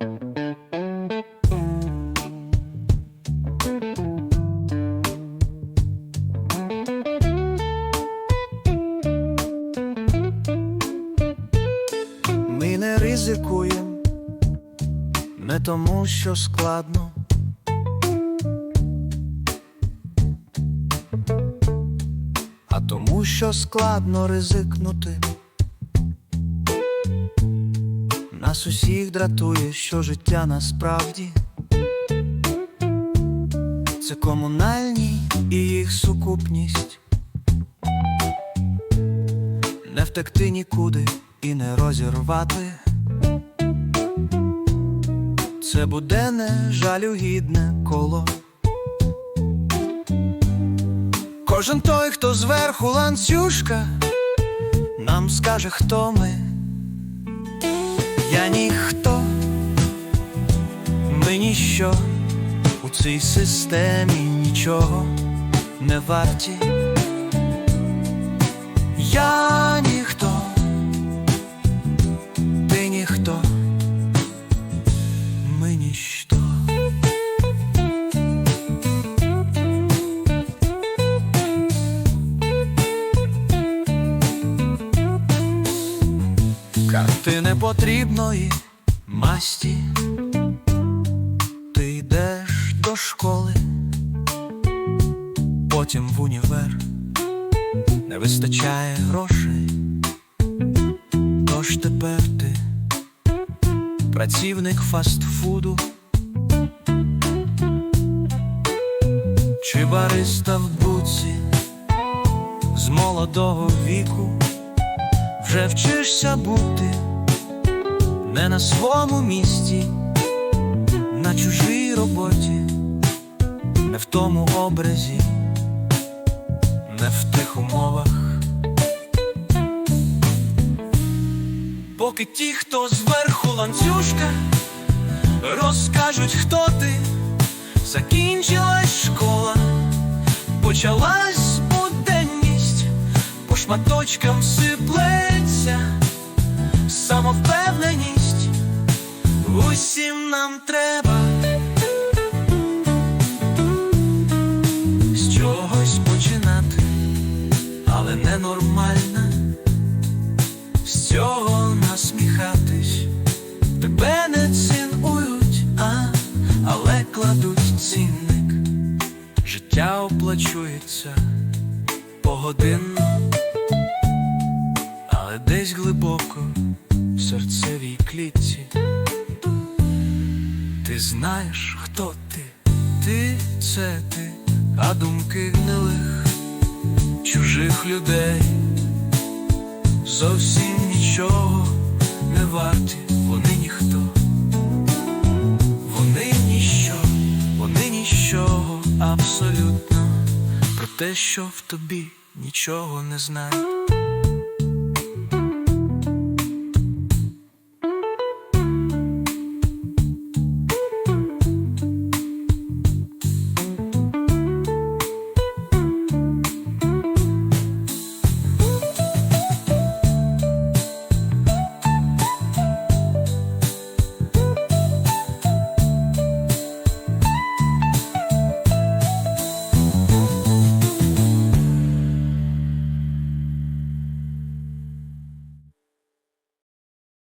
Ми не ризикуємо, не тому, що складно. А тому, що складно ризикнути. Нас усіх дратує, що життя насправді це комунальні і їх сукупність. Не втекти нікуди і не розірвати. Це буденне жалюгідне коло. Кожен той, хто зверху ланцюжка, нам скаже, хто ми. Я ніхто, ми ніщо у цій системі нічого не варті. Я Карти непотрібної масті, ти йдеш до школи, потім в універ. Не вистачає грошей, тож тепер ти працівник фастфуду. Чи бариста в буці з молодого віку? Вже вчишся бути не на своєму місці, на чужій роботі, не в тому образі, не в тих умовах. Поки ті, хто зверху ланцюжка, розкажуть, хто ти, закінчилась школа, почалась буденність, по шматочкам сиплеться самовпевненість, усім нам треба з чогось починати, але ненормально з цього насміхатись. Тебе не цінують, а, але кладуть цінник. Життя оплачується погодинно, але десь глибоко в серцевій клітці. Ти знаєш, хто ти, ти це ти, а думки гнилих чужих людей. Зовсім нічого не варті, вони ніхто, вони ніщо, вони нічого абсолютно. Про те, що в тобі нічого не знають.